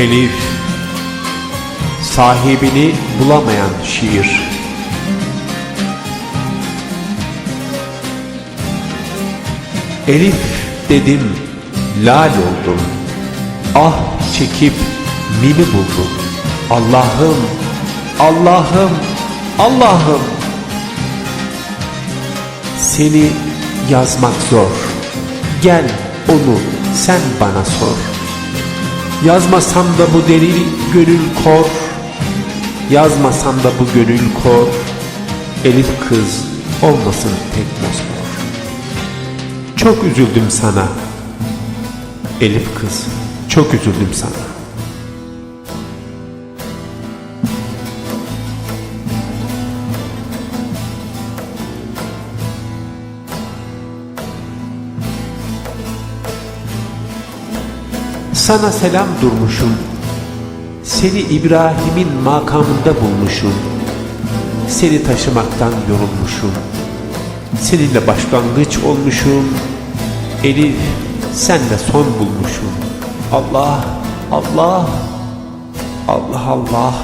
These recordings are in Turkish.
Elif Sahibini bulamayan şiir. Elif dedim lal oldum. Ah çekip mimi buldum. Allah'ım Allah'ım Allah'ım. Seni yazmak zor. Gel onu sen bana sor Yazmasam da bu deli gönül kor. Yazmasam da bu gönül kor. Elif kız olmasın tek mosmor. Çok üzüldüm sana. Elif kız çok üzüldüm sana Sana selam durmuşum. Seni İbrahim'in makamında bulmuşum. Seni taşımaktan yorulmuşum. Seninle başlangıç olmuşum. Elif senle son bulmuşum. Allah Allah. Allah Allah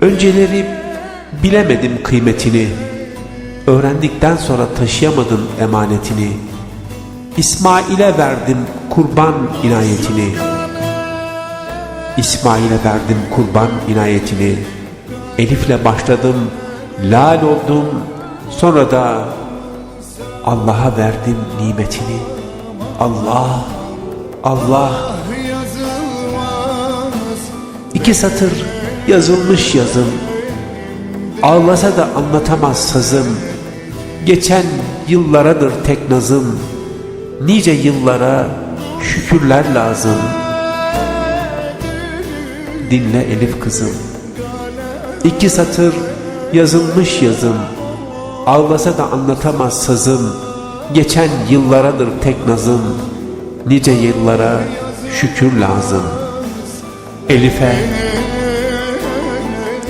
Önceleri bilemedim kıymetini. Öğrendikten sonra taşıyamadım emanetini. İsmail'e verdim kurban inayetini. İsmail'e verdim kurban inayetini. Elif'le başladım lal oldum. Sonra da Allah'a verdim nimetini. Allah Allah. İki satır yazılmış yazım. Ağlasa da anlatamaz sazım. Geçen yıllaradır tek nazım. Nice yıllara şükürler lazım. Dinle Elif kızım. İki satır yazılmış yazım. Ağlasa da anlatamaz sazım. Geçen yıllaradır tek nazım. Nice yıllara şükür lazım. Elif'e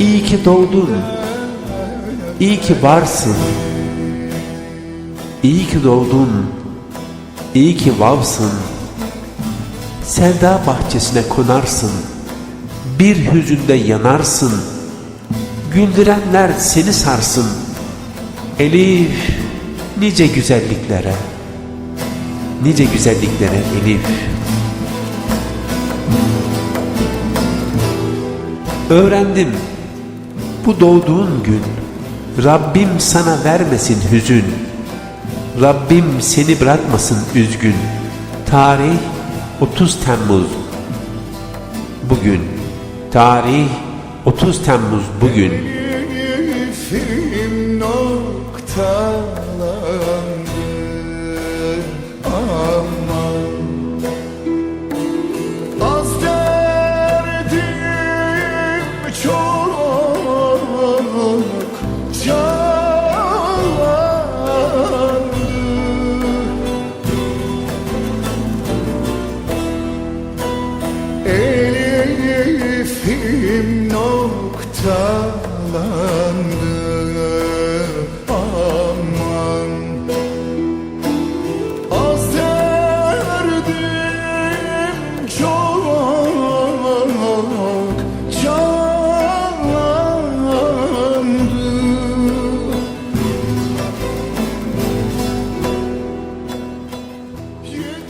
İyi ki doğdun. İyi ki varsın. İyi ki doğdun. İyi ki vavsın. Sevda bahçesine konarsın. Bir hüzünde yanarsın. Güldürenler seni sarsın. Elif nice güzelliklere Nice güzelliklere Elif. Öğrendim bu doğduğun gün Rabbim sana vermesin hüzün. Rabbim seni bırakmasın üzgün. Tarih 30 Temmuz. Bugün. Tarih 30 Temmuz bugün. Elif'im Elif'im noktalandı. Aman. Az çok canlandı.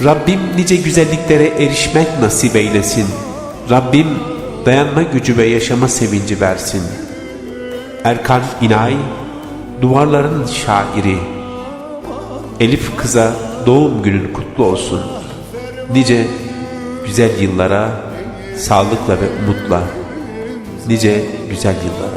Rabbim nice güzelliklere erişmek nasip eylesin. Rabbim dayanma gücü ve yaşama sevinci versin. Erkan İnay, duvarların şairi. Elif kıza doğum günün kutlu olsun. Nice güzel yıllara sağlıkla ve umutla. nice güzel yıllara.